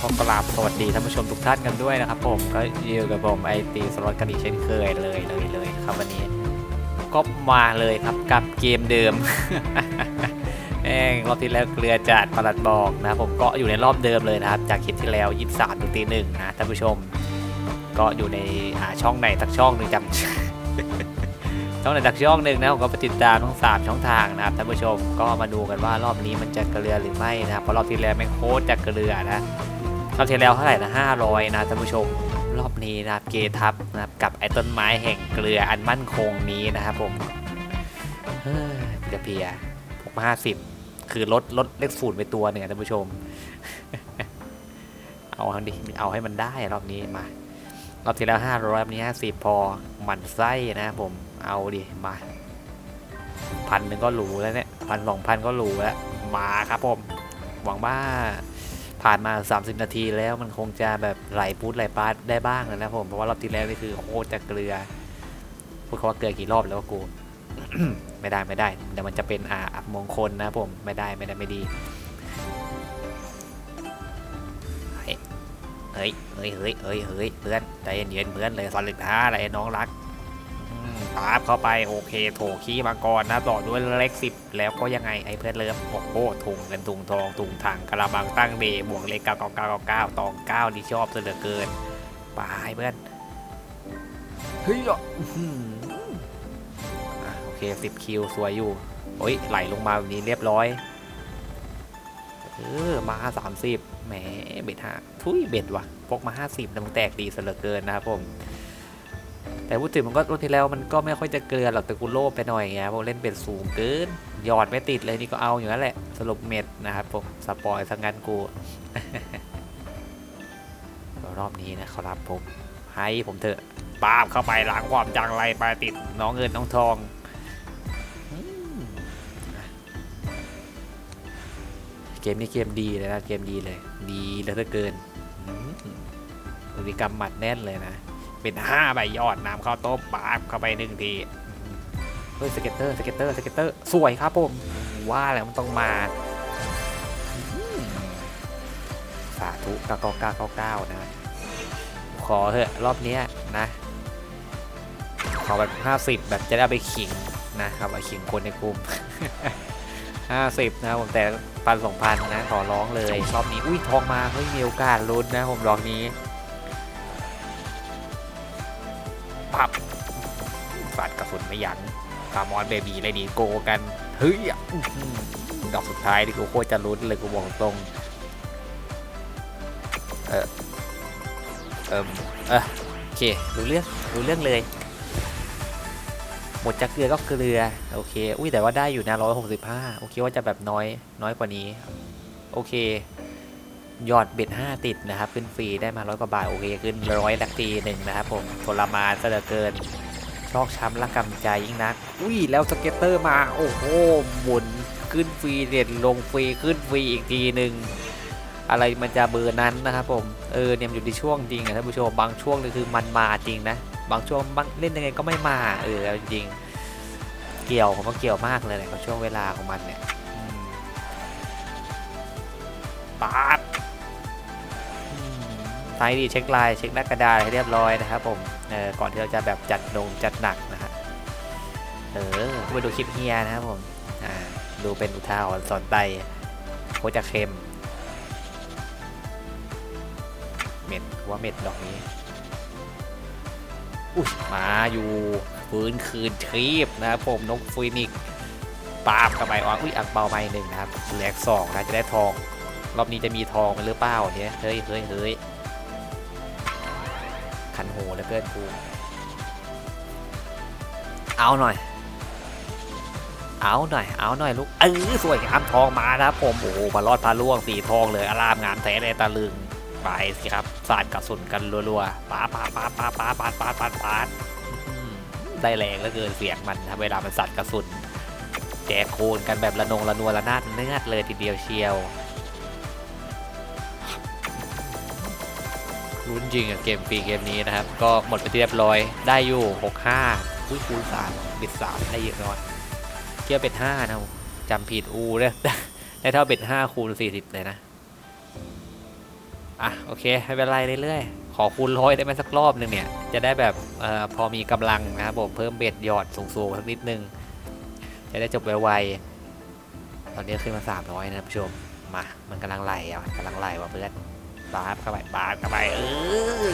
ขอกราบสวัสดีท่านผู้ชมทุกท่านกันด้วยนะครับผมก็อยู่กับผมไอตีสล็อตกันอีกเช่นเคยเลยเลยเลยครับวันนี้ก็มาเลยครับกับเกมเดิมแม่งรอบที่แล้วเกลือจัดประหลัดบอกนะผมก็อยู่ในรอบเดิมเลยนะครับ จากคลิปที่แล้ว23ถึงตีหนึ่งนะท่านผู้ชม ก็อยู่ในหาช่องไหนสักช่องหนึ่งจำช่องไหนสักช่องหนึ่งนะผมก็ไปติดตามทั้งสามช่องทางนะครับท่านผู้ชมก็มาดูกันว่ารอบนี้มันจะเกลือหรือไม่นะครับเพราะรอบที่แล้วแม่งโคตรจะเกลือนะ รอบที่แล้วเท่าไหร่นะ500 นะท่านผู้ชม รอบนี้นะครับเกทับนะครับกับไอ้ต้นไม้แห่งเกลืออันมั่นคงนี้นะครับผมเฮ้ยเดี๋ยวเพียพกมาห้าสิบคือลดลดเลขศูนย์ไปตัวหนึ่งท่านผู้ชม เอาดิเอาให้มันได้รอบนี้มารอบที่แล้ว500รอบนี้50พอหมันไส้นะครับผมเอาดิมาพันหนึ่งก็หรูแล้วเนี่ยพันสองพันก็หรูแล้วมาครับผม หวังว่า ผ่านมา 30 นาทีแล้วมันคงจะแบบไหลพูดไหลปาดได้บ้างนะครับผมเพราะว่ารอบที่แล้วนี่คือโคตรจะเกลือพูดเขาว่าเกลือกี่รอบแล้วกูไม่ได้ไม่ได้เดี๋ยวมันจะเป็นอาอับมงคลนะผมไม่ได้ไม่ได้ไม่ดีเฮ้ยเฮ้ยเฮ้ยเฮ้ยเฮ้ยเพื่อนใจเย็นๆเพื่อนเลยสอนเล็กท้าอะไรน้องรัก อืมปาบเข้าไปโอเคโถขี้มาก่อนนะต่อด้วยเล็กสิบแล้วก็ยังไงไอ้เพื่อนเลิฟโอ้โหถุงเงินถุงทองถุงถังกระบังตั้งเดบวกเลขเก้าเก้าเก้าเก้าตองเก้าที่ชอบซะเหลือเกินไปเพื่อนเฮ้ยอะอื้อหืออะโอเคสิบคิวสวยอยู่โอ้ยไหลลงมาแบบนี้เรียบร้อยเออมาสามสิบแหมเบ็ดห้าทุยเบ็ดว่ะพกมาห้าสิบแต่มันแตกดีซะเหลือเกินนะครับผม แต่พูดถึงมันก็รอบที่แล้วมันก็ไม่ค่อยจะเกลือหรอกแต่กูโลภไปหน่อยไงเพราะเล่นเบ็ดสูงเกินหยอดไม่ติดเลยนี่ก็เอาอยู่นั่นแหละสรุปเม็ดนะครับผมสปอยสังงั้นกูรอบนี้นะครับผมให้ผมเถอะปาบเข้าไปล้างความจังไรไปติดน้องเงินน้องทองเกมนี้เกมดีเลยนะเกมดีเลย ดีเหลือเกินอืมพฤติกรรมหมัดแน่นเลยนะ เป็นห้าใบยอดน้ำข้าวต้มปาบเข้าไปหนึ่งทีเฮ้ยสเก็ตเตอร์สเก็ตเตอร์สเก็ตเตอร์สวยครับผมว่าแล้วมันต้องมาอืมสาธุ99999นะ ขอเถอะรอบนี้นะ ขอแบบ50แบบจะได้ไปขิงนะครับเอาขิงคนในกลุ่ม50นะครับผมแต่พันสองพันนะ ขอร้องเลยรอบนี้อุ้ยทองมาเฮ้ยมีโอกาสลุ้นนะผมรอบนี้ ปับฟาดกระสุนไม่ยั้งคามอนเบบีเลยดีโกกันเฮ้ยอะดอกสุดท้ายที่กูโคตรจะลุ้นเลยกูบอกตรง เออเออเออโอเครู้เรื่องรู้เรื่องเลย หมดจากเกลือก็เกลือ โอเค อุ้ยแต่ว่าได้อยู่นะร้อยหกสิบห้าโอเคว่าจะแบบน้อยน้อยกว่านี้ โอเค ยอดเบ็ดห้าติดนะครับ ขึ้นฟรีได้มาร้อยกว่าบาทโอเคขึ้นร้อยลักทีหนึ่งนะครับผมทรมานซะเหลือเกินชอกช้ำละกำใจยิ่งนัก อุ้ยแล้วสเก็ตเตอร์มาโอ้โหหมุนขึ้นฟรีเด่นลงฟรีขึ้นฟรีอีกทีหนึ่งอะไรมันจะเบอร์นั้นนะครับผมเออเนี่ยอยู่ที่ช่วงจริงอะท่านผู้ชมบางช่วงนี่คือมันมาจริงนะ บางช่วงบางเล่นยังไงก็ไม่มาเออจริงเกี่ยวผมว่าเกี่ยวมากเลยแหละกับช่วงเวลาของมันเนี่ยปาด มไทยดีเช็คลน์เช็คหน้ากระดาษให้เรียบร้อยนะครับผมเออก่อนที่เราจะแบบจัดลงจัดหนักนะฮะเออมาดูคลิปเฮียนะครับผมอ่าดูเป็นอุทาหรณ์สอนไตโคจะเค็มเม็ดว่าเม็ดดอกนี้อุ้ยมาอยู่ฟื้นคืนทีบนะครับผมนกฟินิกปาบเข้าไปอ๋ออุ้ยอักเบาไปหนึ่งนะครับแหลกสองนะจะได้ทอง รอบนี้จะมีทองหรือเปล่าเนี่ยเฮ้ยเฮ้ยเฮ้ย เกินกู เอาหน่อย เอาหน่อย เอาหน่อยลูก เออสวยงามทองมานะครับผม โอ้โหมารอดพาล่วงสีทองเลยอารามงามแท้เลยตะลึง ไปสิครับ สาดกระสุนกันรัวๆปาปาปาปาปาปาปาปาปาได้แรงเหลือเกินเสียงมันนะเวลามันสาดกระสุนแจกโคนกันแบบระนงระนวระนาดเนื้อเลยทีเดียวเชียว รุ้นจริงอะเกมฟรีเกมนี้นะครับ ก็หมดไปที่เรียบร้อยได้อยู่ 65อุ้ยคูณ3บิด3ได้เยอะน้อยเกี่ยวเบ็ด5นะจำผิดอูเลยได้เท่าเบ็ด5คูณ40 เลยนะ อะ โอเคไม่เป็นไรเรื่อยๆ ขอคูณร้อยได้ไหมสักรอบหนึ่งเนี่ย จะได้แบบเออพอมีกำลังนะครับผมเพิ่มเบ็ดหยอดสูงๆสักนิดนึง จะได้จบไวๆตอนนี้ขึ้นมา300นะผู้ชมมา มันกำลังไหลอะกำลังไหลว่ะเพื่อน บาสเข้าไปบาสเข้าไปเออ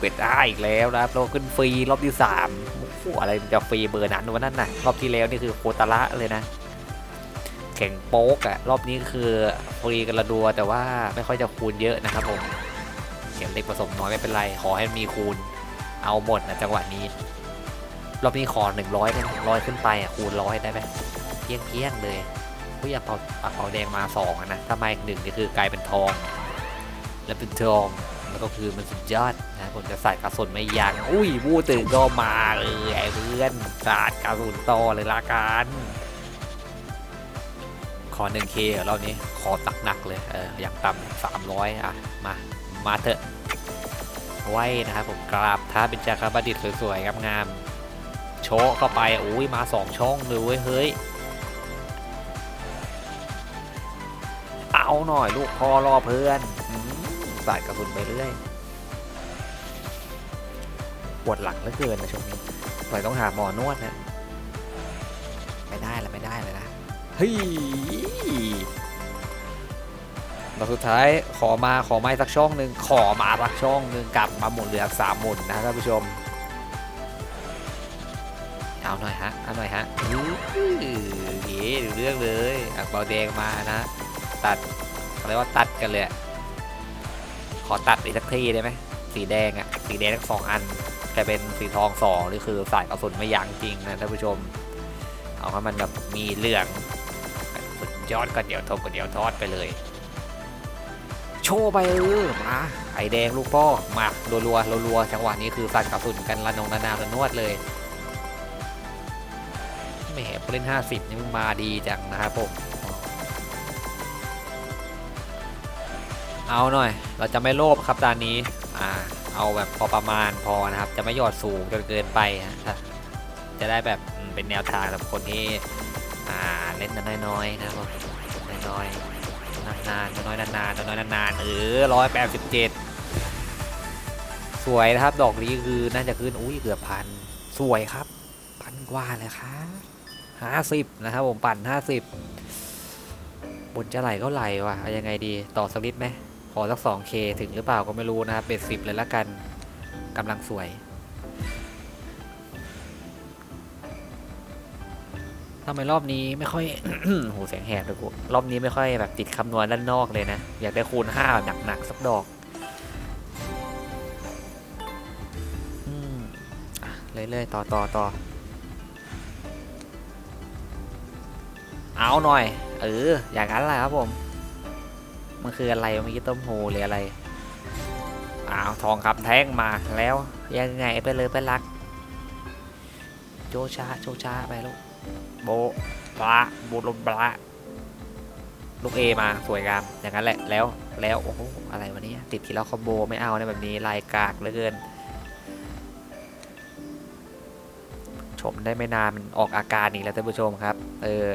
เบ็ดได้อีกแล้วนะครับเราขึ้นฟรีรอบที่สามโอ้อะไรจะฟรีเบอร์นั้นวะนั่นน่ะรอบที่แล้วนี่คือโคตรละเลยนะ แข่งโป๊กอะรอบนี้คือฟรีกันละดัวแต่ว่าไม่ค่อยจะคูณเยอะนะครับผมเขียนเล็กผสมน้อยไม่เป็นไร ขอให้มีคูณเอาหมดนะจังหวะนี้ รอบนี้ขอหนึ่งร้อยได้ร้อยขึ้นไปอะคูณร้อยได้ไหมเพี้ยงเพี้ยงเลยผู้อยากเป่าปากเป่าแดงมาสองนะถ้ามาอีกหนึ่งก็คือกลายเป็นทอง แล้วเป็นทองแล้วก็คือมันสุดยอดนะผมจะใส่กระสุนไม่ยั้งอุ้ยบูตื่นก็มาเลยไอ้เพื่อนสาดกระสุนต่อเลยละกันขอ 1K เรอรอบนี้ขอตักหนักเลยเอออย่างต่ำสามร้อยอะ มา มาเถอะไว้นะครับผมกราบท้าเป็นจากรบดิตสวยๆงามๆโชว์เข้าไปอุ้ยมาสองช่องเลยเว้ยเฮ้ย เอาหน่อยลูกพ่อรอเพื่อนอื สายกระสุนไปเรื่อยปวดหลังเหลือเกินนะช่วงนี้ปล่อยต้องหาหมอนวดนะไม่ได้ละไม่ได้เลยนะเฮ้ยดอกสุดท้ายขอมาขอไม้สักช่องหนึ่งขอมาสักช่องหนึ่งกลับมาหมุนเหลือสามหมุนนะท่านผู้ชมเอาหน่อยฮะเอาหน่อยฮะอื้อเก๋ดูเรื่องเลยอะเบาแดงมานะ ตัดเขาเรียกว่าตัดกันเลยอะ ขอตัดอีกสักทีได้ไหมสีแดงอะสีแดงทั้งสองอันกลายเป็นสีทองสองนี่คือสายกระสุนไม่ยั้งจริงนะท่านผู้ชม เอาให้มันแบบมีเหลืองสุดยอดก็เดี๋ยวทบก็เดี๋ยวทอดไปเลย โชว์ไปเออมาไอแดงลูกป้อมารัวรัวรัวๆจังหวะนี้คือสั่นกระสุนกันระนงระนาระนวดเลยแหมเล่น 50 นี่มึงมาดีจังนะครับผม เอาหน่อย เราจะไม่โลภครับตอนนี้อ่าเอาแบบพอประมาณพอนะครับ จะไม่หยอดสูงจนเกินไปฮะจะได้แบบเป็นแนวทางสำหรับคนที่อ่าเล่นน้อยๆนะครับน้อยๆนานๆน้อยๆนานๆน้อยๆนานๆเออร้อยแปดสิบเจ็ดสวยนะครับดอกนี้คือน่าจะขึ้นอุ้ยเกือบพันสวยครับพันกว่าเลยครับห้าสิบนะครับผมปั่นห้าสิบบนจะไหลก็ไหลว่ะเอายังไงดีต่อสักนิดไหม อสักสองเคถึงหรือเปล่าก็ไม่รู้นะครับเบ็ดสิบเลยละกันกำลังสวย ทำไมรอบนี้ไม่ค่อย โหเสียงแหบเลยกูรอบนี้ไม่ค่อยแบบติดคำนวณด้านนอกเลยนะ อยากได้คูณห้าหนักๆสักดอกอืมเรื่อยๆต่อต่อต่อเอาหน่อย เออ อย่างนั้นแหละครับผม มันคืออะไรเมื่อกี้ต้มหูหรืออะไรอ้าวทองคำแท่งมาแล้ว ยังไงไปเลยไปรัก โจชาโจชาไปลูกโบะบละโบลบละลูกเอมาสวยงามอย่างนั้นแหละแล้วแล้วโอ้โหอะไรวะเนี่ยติดทีแล้วคอมโบไม่เอานแบบนี้ลายกากเหลือเกินชมได้ไม่นานมันออกอาการอีกแล้วท่านผู้ชมครับ เออ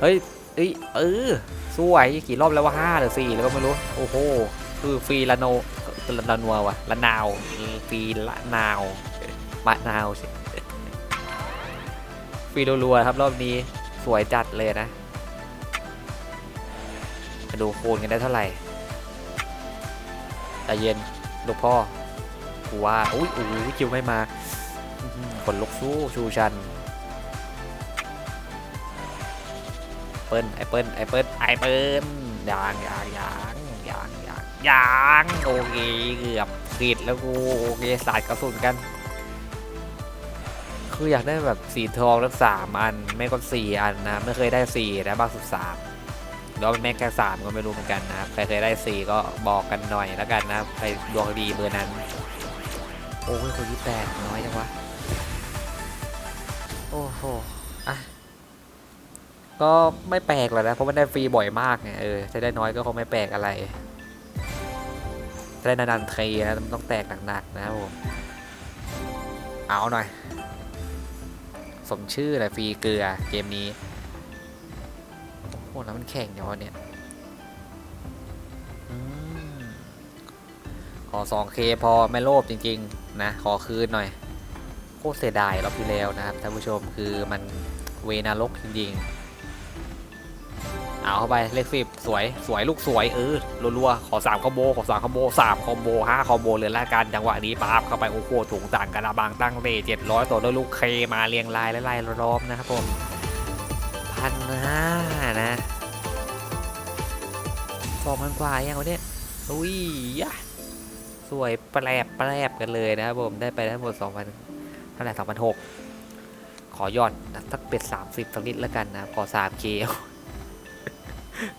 เฮ้ย เอ้ยเออสวยกี่รอบแล้วว่าห้าหรือสี่แล้วก็ไม่รู้ โอ้โห คือฟรีละโนละนัววะละนาวฟรีละนาวมะนาวสิฟรีรัวๆครับรอบนี้สวยจัดเลยนะมาดูคูณกันได้เท่าไหร่ใจเย็นลูกพ่อกูว่าอุ้ยอุ้คิวไม่มาอื้อหือขนลุกสู้ชูชัน เปิลไอเปิ้ลไอเปิ้ลไอเปิ้ลยางยางยางยางยางยางโอเคเกือบผิดแล้วกูโอเคสาดกระสุนกัน คืออยากได้แบบสีทองทั้งสามอันไม่ก็สี่อันนะไม่เคยได้สี่นะบ้างสุดสามหรือว่ามันแม่แค่สามก็ไม่รู้เหมือนกันนะใครเคยได้สี่ก็บอกกันหน่อยแล้วกันนะใครดวงดีเบอร์นั้น โอ้ยคนที่แปดน้อยจังวะโอ้โห ก็ไม่แปลกหรอกนะ เพราะมันได้ฟรีบ่อยมากไงเออจะได้น้อยก็คงไม่แปลกอะไรจะได้นานๆทีนะมันต้องแตกหนักๆนะครับผมเอาหน่อย สมชื่อเลยฟรีเกลือเกมนี้โอ้โหแล้วมันแข่งอย่างเนี่ยอืมขอ 2K พอไม่โลภจริง ๆ นะ ขอคืนหน่อย โคตรเสียดายรอบที่แล้วนะครับท่านผู้ชมคือมันเวนารกจริง ๆ เอาเข้าไปเลขสิบสวยสวยลูกสวยเออรัวๆขอ3คอมโบขอ3คอมโบ3คอมโบ5คอมโบเลยละกันจังหวะนี้ปั๊บเข้าไปโอ้โหถุงต่างกระบังตั้งเรเจ็ดร้อยตัวด้วยลูกเคมาเรียงรายและไล่ล้อมนะครับผมพันห้านะสองพันกว่ายังวะเนี่ยอุ้ยยะสวยแปรบแปรบกันเลยนะครับผมได้ไปทั้งหมด2,000เท่าไหร่สองพันหกขอยอดสักเป็ดสามสิบสักนิดแล้วกันนะขอสามเค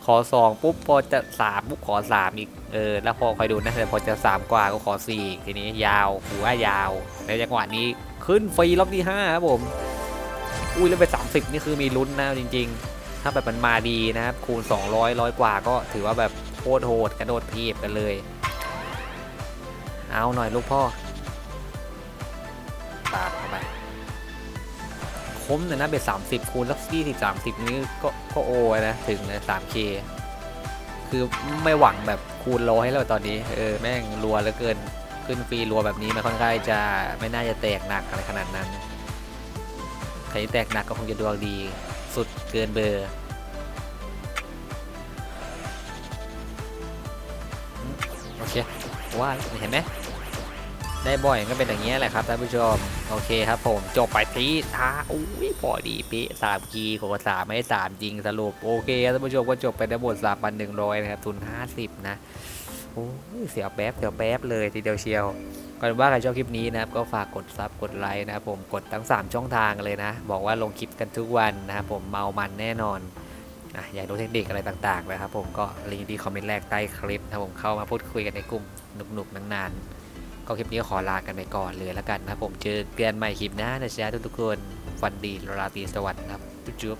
ขอสองปุ๊บพอจะสามปุ๊บขอสามอีกเออแล้วพอคอยดูนะแต่พอจะสามกว่าก็ขอสี่ทีนี้ยาวหัวยาวในจังหวะนี้ขึ้นฟรีรอบที่ห้าครับผมอุ้ยแล้วไปสามสิบนี่คือมีลุ้นนะจริง ๆ ถ้าแบบมันมาดีนะครับคูณ 200ร้อยกว่าก็ถือว่าแบบโคตรโหดกระโดดทีบกันเลย เอาหน่อยลูกพ่อปาดเข้าไป มเลยนะเบ็ดสามสิบคูณสักยี่สิบสามสิบนี้ก็ก็โอนะถึงนะสามเคคือไม่หวังแบบคูณร้อยแล้วตอนนี้เออแม่งรัวเหลือเกินขึ้นฟรีรัวแบบนี้มันค่อนข้างจะไม่น่าจะแตกหนักอะไรขนาดนั้นใครที่แตกหนักก็คงจะดวงดีสุดเกินเบอร์โอเคว่าเห็นไหมได้บ่อยก็เป็นอย่างนี้แหละครับท่านผู้ชม โอเคครับผมจบไปที่ท้าอุ้ยพอดีเป๊ะสามกีขอสามไม่สามจริงสรุปโอเคท่านผู้ชมก็จบไปทั้งหมดสามพันหนึ่งร้อยนะครับทุนห้าสิบนะโอ้ยเสียวแป๊บเสียวแป๊บเลยทีเดียวเชียวก่อนว่าใครชอบคลิปนี้นะครับก็ฝากกดซับกดไลค์นะครับผมกดทั้ง 3 ช่องทางเลยนะ บอกว่าลงคลิปกันทุกวันนะครับผมเมามันแน่นอนอะอยากรู้เทคนิคอะไรต่างๆนะครับผมก็ลิงก์ที่คอมเมนต์แรกใต้คลิปนะครับผมเข้ามาพูดคุยกันในกลุ่มหนุกๆนานๆ ก็คลิปนี้ขอลากันไปก่อนเลยแล้วกันนะครับผมเจอกันใหม่คลิปหน้านะจ๊ะทุกๆคนฟันดีราตรีสวัสดิ์นะครับจุ๊บ